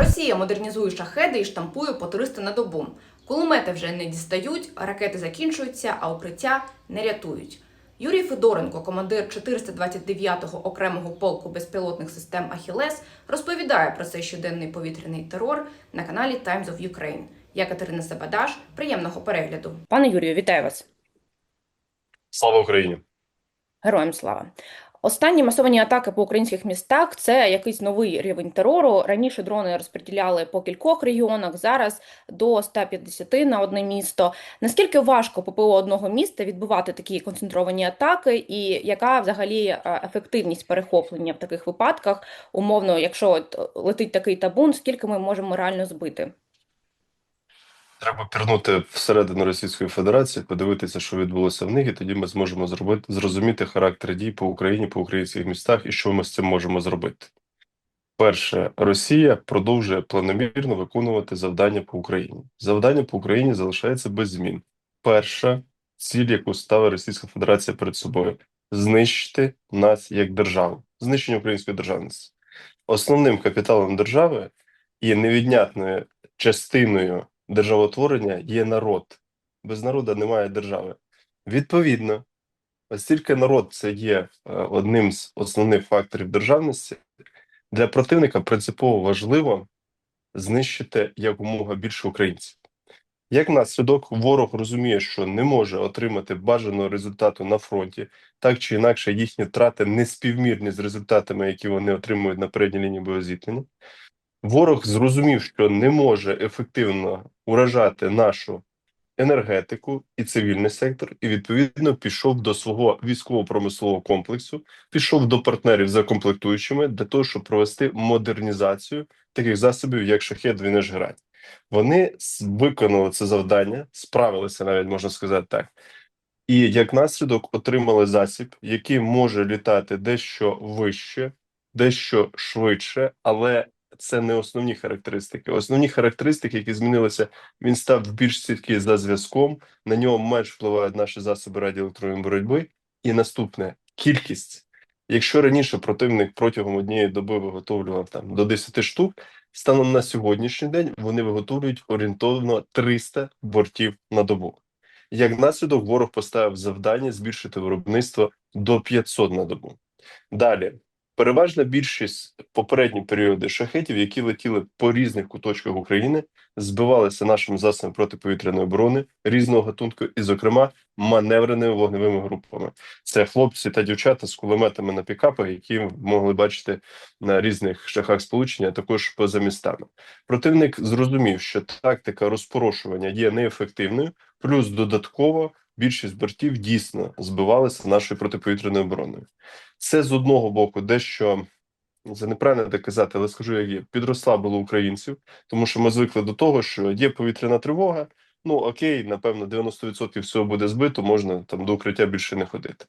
Росія модернізує шахеди і штампує по 300 на добу. Кулемети вже не дістають, ракети закінчуються, а укриття не рятують. Юрій Федоренко, командир 429-го окремого полку безпілотних систем Ахілес, розповідає про цей щоденний повітряний терор на каналі Times of Ukraine. Я Катерина Сабадаш. Приємного перегляду. Пане Юрію, вітаю вас. Слава Україні! Героям слава. Останні масовані атаки по українських містах це якийсь новий рівень терору. Раніше дрони розподіляли по кількох регіонах, зараз до 150 на одне місто. Наскільки важко ППО одного міста відбувати такі концентровані атаки, і яка взагалі е, ефективність перехоплення в таких випадках? Умовно, якщо летить такий табун, скільки ми можемо реально збити? Треба пірнути всередину Російської Федерації, подивитися, що відбулося в них, і тоді ми зможемо зробити зрозуміти характер дій по Україні, по українських містах і що ми з цим можемо зробити. Перше, Росія продовжує планомірно виконувати завдання по Україні. Завдання по Україні залишається без змін. Перша ціль, яку ставить Російська Федерація перед собою знищити нас як державу, знищення української державності. Основним капіталом держави і невіднятною частиною державотворення є народ. Без народу немає держави. Відповідно, оскільки народ це є е, одним з основних факторів державності, для противника принципово важливо знищити якомога більше українців. Як наслідок, ворог розуміє, що не може отримати бажаного результату на фронті, так чи інакше їхні втрати не співмірні з результатами, які вони отримують на передній лінії боєзіткнення. Ворог зрозумів, що не може ефективно уражати нашу енергетику і цивільний сектор, і відповідно пішов до свого військово-промислового комплексу, пішов до партнерів за комплектуючими для того, щоб провести модернізацію таких засобів, як шахет Вінеш Грань. Вони виконали це завдання, справилися навіть можна сказати так. І як наслідок отримали засіб, який може літати дещо вище, дещо швидше, але це не основні характеристики. Основні характеристики, які змінилися, він став більш стійкий за зв'язком. На нього менш впливають наші засоби радіоелектронної боротьби. І наступне кількість. Якщо раніше противник протягом однієї доби виготовлював там до 10 штук, станом на сьогоднішній день вони виготовлюють орієнтовно 300 бортів на добу. Як наслідок, ворог поставив завдання збільшити виробництво до 500 на добу. Далі, переважна більшість попередні періоди шахетів, які летіли по різних куточках України, збивалися нашими засобами протиповітряної оборони різного гатунку, і, зокрема, маневреними вогневими групами. Це хлопці та дівчата з кулеметами на пікапах, які могли бачити на різних шляхах сполучення, а також поза містами. Противник зрозумів, що тактика розпорошування є неефективною, плюс додатково більшість бортів дійсно збивалися нашою протиповітряною обороною. Це з одного боку дещо це неправильно так казати, але скажу, як є підросла було українців, тому що ми звикли до того, що є повітряна тривога. Ну окей, напевно, 90% всього буде збито, можна там до укриття більше не ходити.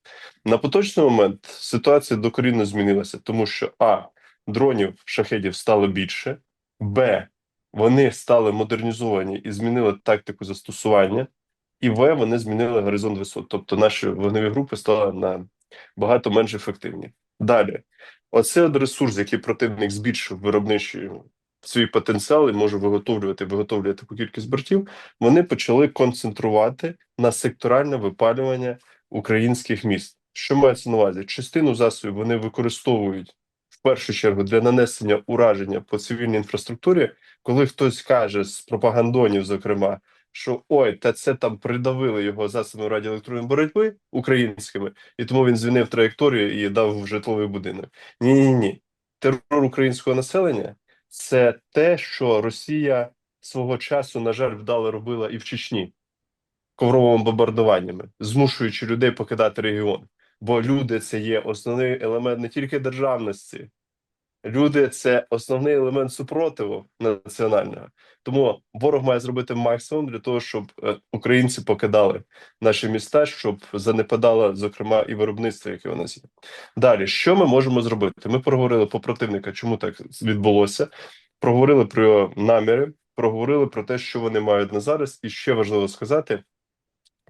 На поточний момент ситуація докорінно змінилася, тому що а дронів шахедів стало більше, б вони стали модернізовані і змінили тактику застосування, і в вони змінили горизонт висот. Тобто наші вогневі групи стали на багато менш ефективні. Далі, оце ресурс, який противник збільшив виробничий свій потенціал і може виготовлювати виготовлювати таку кількість бортів. Вони почали концентрувати на секторальне випалювання українських міст. Що мається на увазі? Частину засобів вони використовують в першу чергу для нанесення ураження по цивільній інфраструктурі, коли хтось каже з пропагандонів, зокрема, що ой, та це там придавили його засобами радіоелектронної боротьби українськими, і тому він звільнив траєкторію і дав в житловий будинок. Ні, ні, ні. Терор українського населення це те, що Росія свого часу, на жаль, вдало робила і в Чечні ковровими бомбардуваннями, змушуючи людей покидати регіон. Бо люди це є основний елемент не тільки державності, люди це основний елемент супротиву національного. Тому ворог має зробити максимум для того, щоб е, українці покидали наші міста, щоб занепадало, зокрема, і виробництво, яке у нас є. Далі, що ми можемо зробити? Ми проговорили по противника, чому так відбулося. Проговорили про наміри, проговорили про те, що вони мають на зараз, і ще важливо сказати,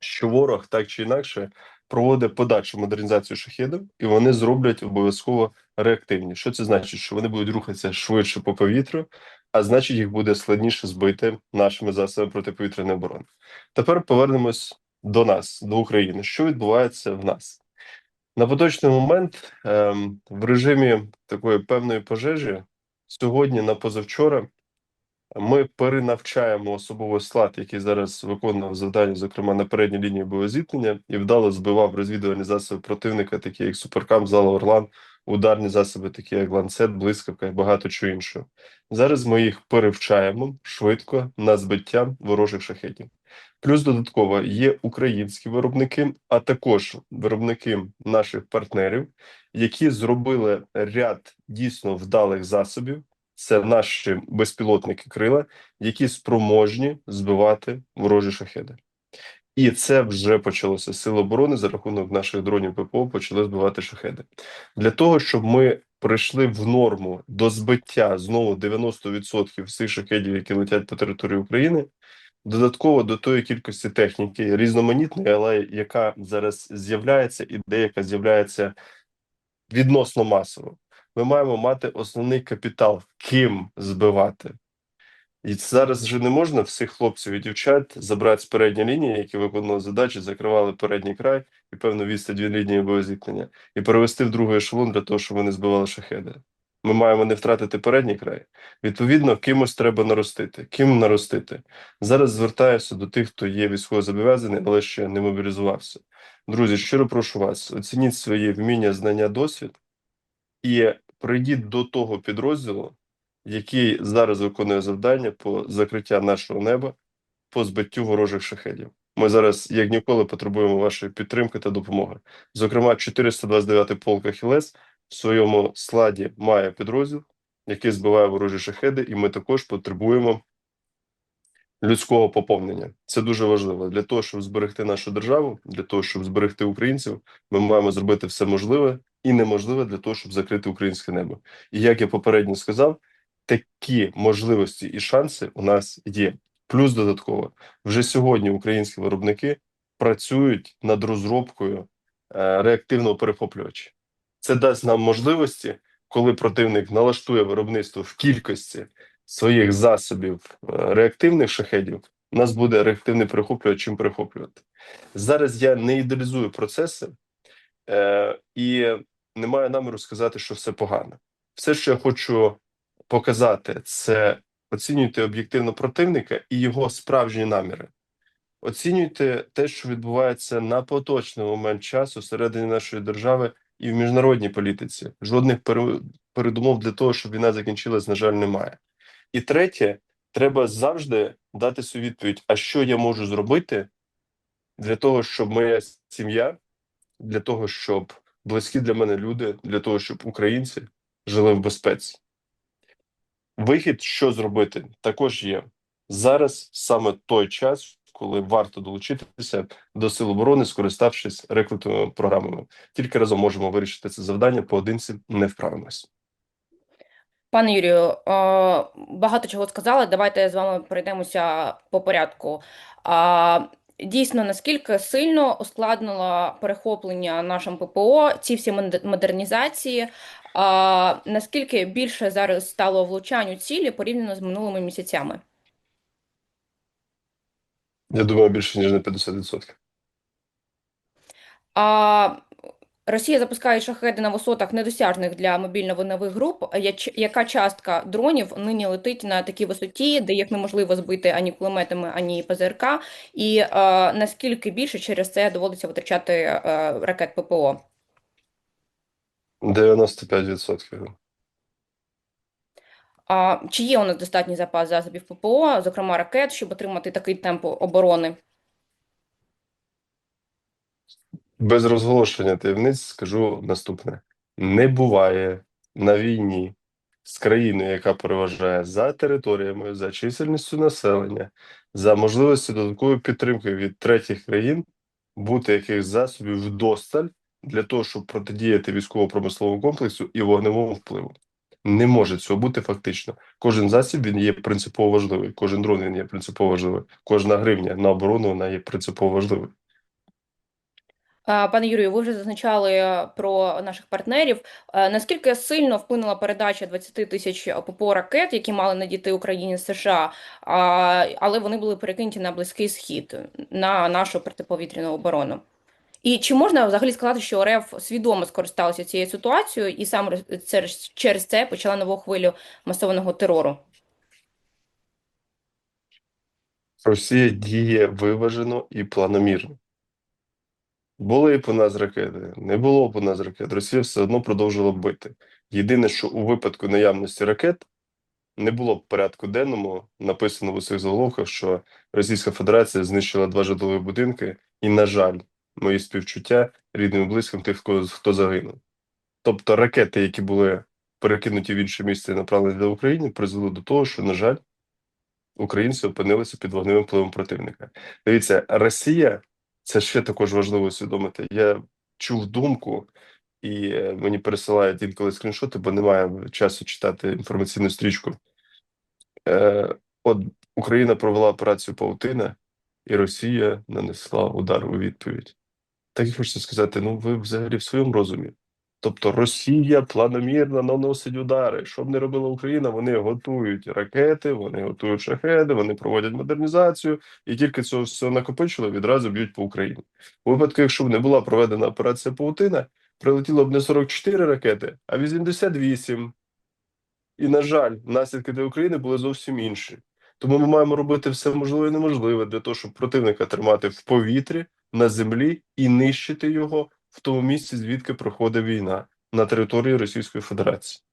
що ворог так чи інакше проводить подальшу модернізацію шахедів, і вони зроблять обов'язково реактивні. Що це значить? Що вони будуть рухатися швидше по повітрю, а значить, їх буде складніше збити нашими засобами протиповітряної оборони. Тепер повернемось до нас, до України. Що відбувається в нас? На поточний момент ем, в режимі такої певної пожежі сьогодні на позавчора ми перенавчаємо особовий склад, який зараз виконував завдання, зокрема на передній лінії боєзіткнення, і вдало збивав розвідувальні засоби противника, такі як Суперкам, Зала Орлан, ударні засоби, такі як Ланцет, Блискавка і багато чого іншого. Зараз ми їх перевчаємо швидко на збиття ворожих шахетів. Плюс додатково є українські виробники, а також виробники наших партнерів, які зробили ряд дійсно вдалих засобів. Це наші безпілотники крила, які спроможні збивати ворожі шахеди. І це вже почалося. Сили оборони за рахунок наших дронів ППО почали збивати шахеди. Для того, щоб ми прийшли в норму до збиття знову 90% всіх шахедів, які летять по території України, додатково до тої кількості техніки різноманітної, але яка зараз з'являється, і деяка з'являється відносно масово. Ми маємо мати основний капітал, ким збивати. І зараз вже не можна всіх хлопців і дівчат забрати з передньої лінії, які виконували задачі, закривали передній край і певну відстань від лінії боєзіткнення, і перевести в другий ешелон для того, щоб вони збивали шахеди. Ми маємо не втратити передній край. Відповідно, кимось треба наростити. Ким наростити? Зараз звертаюся до тих, хто є військовозобов'язаний, але ще не мобілізувався. Друзі, щиро прошу вас, оцініть свої вміння, знання, досвід і прийдіть до того підрозділу, який зараз виконує завдання по закриття нашого неба по збиттю ворожих шахедів. Ми зараз, як ніколи, потребуємо вашої підтримки та допомоги. Зокрема, 429-й полк Ахілес в своєму складі має підрозділ, який збиває ворожі шахеди, і ми також потребуємо людського поповнення. Це дуже важливо для того, щоб зберегти нашу державу, для того, щоб зберегти українців. Ми маємо зробити все можливе і неможливе для того, щоб закрити українське небо. І як я попередньо сказав, такі можливості і шанси у нас є. Плюс додатково вже сьогодні українські виробники працюють над розробкою е, реактивного перехоплювача. Це дасть нам можливості, коли противник налаштує виробництво в кількості своїх засобів е, реактивних шахедів, у нас буде реактивний перехоплювач чим перехоплювати. Зараз я не ідеалізую процеси е, і не маю наміру сказати, що все погано. Все, що я хочу показати, це оцінюйте об'єктивно противника і його справжні наміри. Оцінюйте те, що відбувається на поточний момент часу всередині нашої держави і в міжнародній політиці. Жодних передумов для того, щоб війна закінчилась, на жаль, немає. І третє, треба завжди дати собі відповідь: а що я можу зробити для того, щоб моя сім'я, для того, щоб близькі для мене люди, для того, щоб українці жили в безпеці. Вихід, що зробити, також є зараз саме той час, коли варто долучитися до сил оборони, скориставшись рекрутовими програмами. Тільки разом можемо вирішити це завдання, поодинці не вправимось. Пане Юрію, багато чого сказали. Давайте з вами перейдемося по порядку. Дійсно, наскільки сильно ускладнило перехоплення нашим ППО ці всі модернізації, а, наскільки більше зараз стало влучань у цілі порівняно з минулими місяцями? Я думаю, більше ніж на 50%. А Росія запускає шахеди на висотах недосяжних для мобільно-вогневих груп. Яка частка дронів нині летить на такій висоті, де їх неможливо збити ані кулеметами, ані ПЗРК? І е, наскільки більше через це доводиться витрачати е, ракет ППО? 95%. А чи є у нас достатній запас засобів ППО, зокрема ракет, щоб отримати такий темп оборони? Без розголошення таємниць скажу наступне: не буває на війні з країною, яка переважає за територіями, за чисельністю населення, за можливості додаткової підтримки від третіх країн, бути якихось засобів вдосталь для того, щоб протидіяти військово-промисловому комплексу і вогневому впливу. Не може цього бути фактично. Кожен засіб він є принципово важливий, кожен дрон він є принципово важливий, кожна гривня на оборону вона є принципово важливою. Пане Юрію, ви вже зазначали е, про наших партнерів. Е, Наскільки сильно вплинула передача 20 тисяч ППО ракет, які мали надійти Україні з США, але вони були перекинуті на Близький Схід на нашу протиповітряну оборону? І чи можна взагалі сказати, що РФ свідомо скористалася цією ситуацією і саме через це почала нову хвилю масованого терору? Росія діє виважено і планомірно. Були по нас ракети, не було по нас ракет. Росія все одно продовжувала бити. Єдине, що у випадку наявності ракет не було в порядку денному написано в усіх заголовках, що Російська Федерація знищила два житлові будинки, і, на жаль, мої співчуття рідним і близьким тих, хто загинув. Тобто ракети, які були перекинуті в інше місце і направлені до України, призвели до того, що, на жаль, українці опинилися під вогневим впливом противника. Дивіться, Росія це ще також важливо усвідомити. Я чув думку, і е, мені пересилають інколи скріншоти, бо немає часу читати інформаційну стрічку. Е, От Україна провела операцію Паутина, і Росія нанесла удар у відповідь. Так і хочеться сказати: ну ви взагалі в своєму розумі. Тобто Росія планомірно наносить удари. Що б не робила Україна, вони готують ракети, вони готують шахеди, вони проводять модернізацію, і тільки цього все накопичило, відразу б'ють по Україні. У випадку, якщо б не була проведена операція Паутина, прилетіло б не 44 ракети, а 88. І, на жаль, наслідки для України були зовсім інші. Тому ми маємо робити все можливе і неможливе для того, щоб противника тримати в повітрі, на землі і нищити його в тому місці, звідки проходить війна на території Російської Федерації.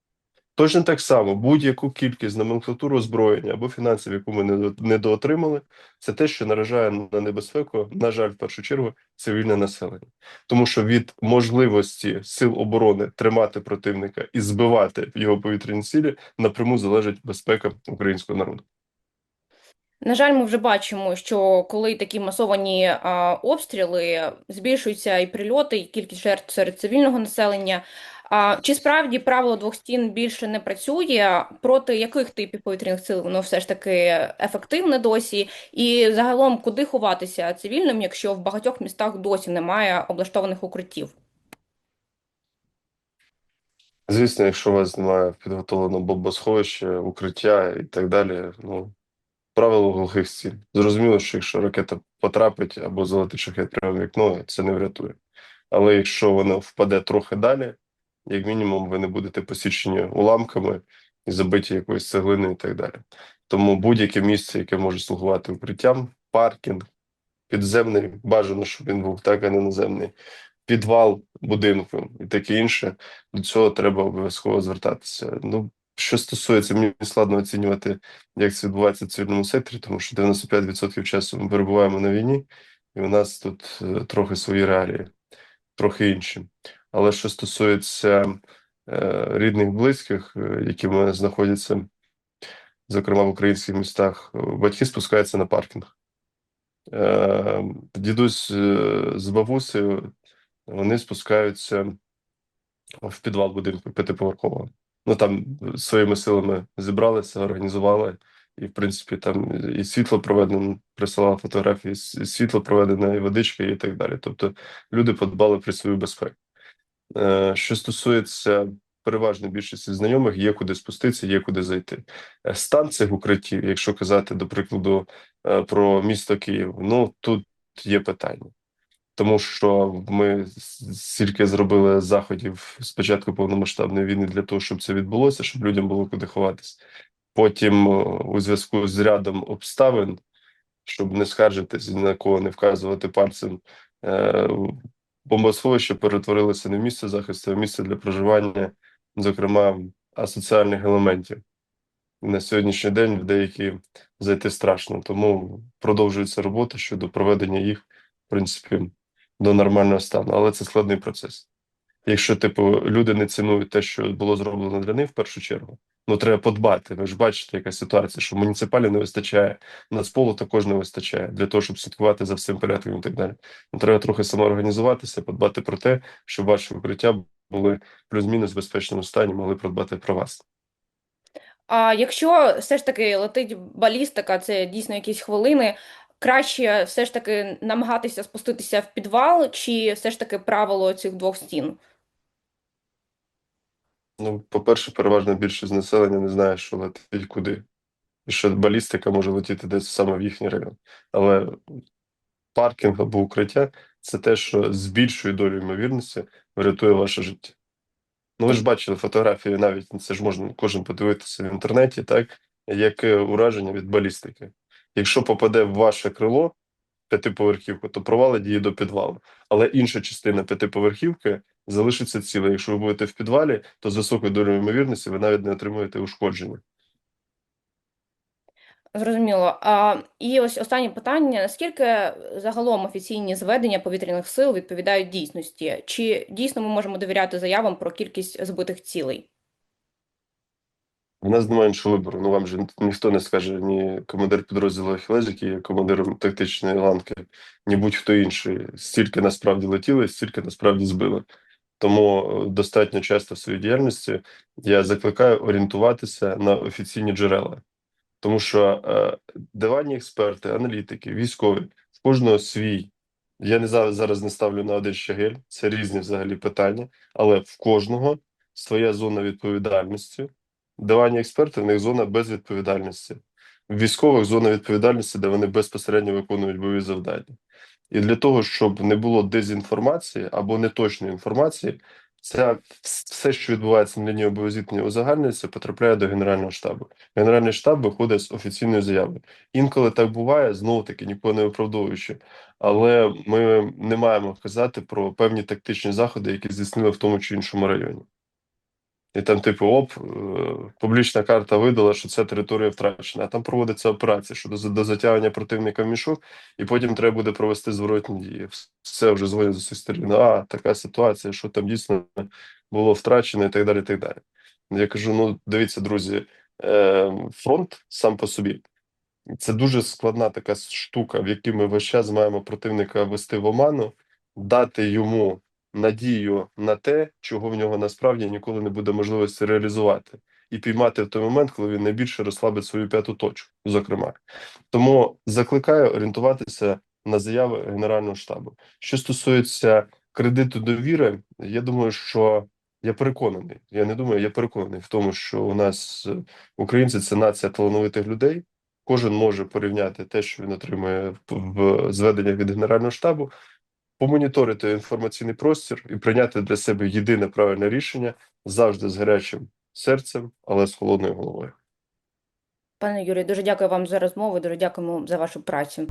Точно так само будь-яку кількість номенклатуру озброєння або фінансів, яку ми недоотримали, це те, що наражає на небезпеку, на жаль, в першу чергу, цивільне населення, тому що від можливості сил оборони тримати противника і збивати його повітряні цілі напряму залежить безпека українського народу. На жаль, ми вже бачимо, що коли такі масовані а, обстріли, збільшуються і прильоти, і кількість жертв серед цивільного населення. А, чи справді правило двох стін більше не працює? Проти яких типів повітряних сил воно все ж таки ефективне досі? І загалом, куди ховатися цивільним, якщо в багатьох містах досі немає облаштованих укриттів? Звісно, якщо у вас немає підготовленого бомбосховища, укриття і так далі, ну правило глухих стін. Зрозуміло, що якщо ракета потрапить або залетить шахет прямо в вікно, це не врятує. Але якщо вона впаде трохи далі, як мінімум, ви не будете посічені уламками і забиті якоюсь цеглиною і так далі. Тому будь-яке місце, яке може слугувати укриттям, паркінг, підземний, бажано, щоб він був так, а не наземний, підвал будинку і таке інше, до цього треба обов'язково звертатися. Ну, що стосується, мені складно оцінювати, як це відбувається в цивільному секторі, тому що 95% часу ми перебуваємо на війні, і у нас тут е, трохи свої реалії, трохи інші. Але що стосується е, рідних, близьких, е, які в мене знаходяться, зокрема в українських містах, е, батьки спускаються на паркінг. Е, дідусь з бабусею вони спускаються в підвал будинку п'ятиповерхового. Ну там своїми силами зібралися, організували, і в принципі там і світло проведено, присилала фотографії, і світло проведене, і водичка, і так далі. Тобто люди подбали про свою безпеку. Е, Що стосується переважної більшості знайомих, є куди спуститися, є куди зайти. Е, Стан цих укриттів, якщо казати, до прикладу, е, про місто Київ, ну тут є питання. Тому що ми стільки зробили заходів з початку повномасштабної війни для того, щоб це відбулося, щоб людям було куди ховатись. Потім, е, у зв'язку з рядом обставин, щоб не скаржитись ні на кого не вказувати пальцем, е, бомбосховище перетворилося не в місце захисту, а в місце для проживання, зокрема, асоціальних елементів. На сьогоднішній день в деякі зайти страшно, тому продовжується робота щодо проведення їх, в принципі, до нормального стану, але це складний процес. Якщо, типу, люди не цінують те, що було зроблено для них в першу чергу, ну треба подбати. Ви ж бачите, яка ситуація, що муніципалів не вистачає, нацполу також не вистачає для того, щоб слідкувати за всім порядком і так далі. Ну, треба трохи самоорганізуватися, подбати про те, щоб ваші укриття були плюс-мінус в безпечному стані, могли подбати про вас. А якщо все ж таки летить балістика, це дійсно якісь хвилини. Краще все ж таки намагатися спуститися в підвал, чи все ж таки правило цих двох стін? Ну, по-перше, переважна більшість населення не знає, що летить куди. І що балістика може летіти десь саме в їхній район. Але паркінг або укриття це те, що з більшою долею ймовірності врятує ваше життя. Ну, ви ж бачили фотографії, навіть це ж можна кожен подивитися в інтернеті, так, яке ураження від балістики. Якщо попаде в ваше крило п'ятиповерхівку, то провалить її до підвалу. Але інша частина п'ятиповерхівки залишиться ціла. Якщо ви будете в підвалі, то з високою долею ймовірності ви навіть не отримуєте ушкодження. Зрозуміло. А, і ось останнє питання: наскільки загалом офіційні зведення повітряних сил відповідають дійсності? Чи дійсно ми можемо довіряти заявам про кількість збитих цілей? У нас немає іншого вибору. Ну вам же ніхто не скаже, ні командир підрозділу Ахілес, який є командиром тактичної ланки, ні будь-хто інший. Стільки насправді летіли, стільки насправді збили. Тому е, достатньо часто в своїй діяльності я закликаю орієнтуватися на офіційні джерела. Тому що е, диванні експерти, аналітики, військові, в кожного свій. Я не зараз, зараз не ставлю на один щагель, це різні взагалі питання, але в кожного своя зона відповідальності. Диванні експерти в них зона безвідповідальності. В військових зона відповідальності, де вони безпосередньо виконують бойові завдання. І для того, щоб не було дезінформації або неточної інформації, це все, що відбувається на лінії обов'язково узагальнюється, потрапляє до Генерального штабу. Генеральний штаб виходить з офіційною заявою. Інколи так буває, знову таки нікого не виправдовуючи, але ми не маємо казати про певні тактичні заходи, які здійснили в тому чи іншому районі. І там, типу, оп, е, публічна карта видала, що ця територія втрачена, а там проводиться операція щодо до затягування противника в мішок, і потім треба буде провести зворотні дії. Все вже дзвонять з усіх сторін. А, така ситуація, що там дійсно було втрачено, і так далі. і так далі. Я кажу: ну, дивіться, друзі, е, фронт сам по собі. Це дуже складна така штука, в якій ми весь час маємо противника вести в оману, дати йому надію на те, чого в нього насправді ніколи не буде можливості реалізувати, і піймати в той момент, коли він найбільше розслабить свою п'яту точку, зокрема. Тому закликаю орієнтуватися на заяви Генерального штабу. Що стосується кредиту довіри, я думаю, що я переконаний. Я не думаю, я переконаний в тому, що у нас е, українці це нація талановитих людей. Кожен може порівняти те, що він отримує в- в зведеннях від Генерального штабу, помоніторити інформаційний простір і прийняти для себе єдине правильне рішення завжди з гарячим серцем, але з холодною головою. Пане Юрію, дуже дякую вам за розмову, дуже дякуємо за вашу працю.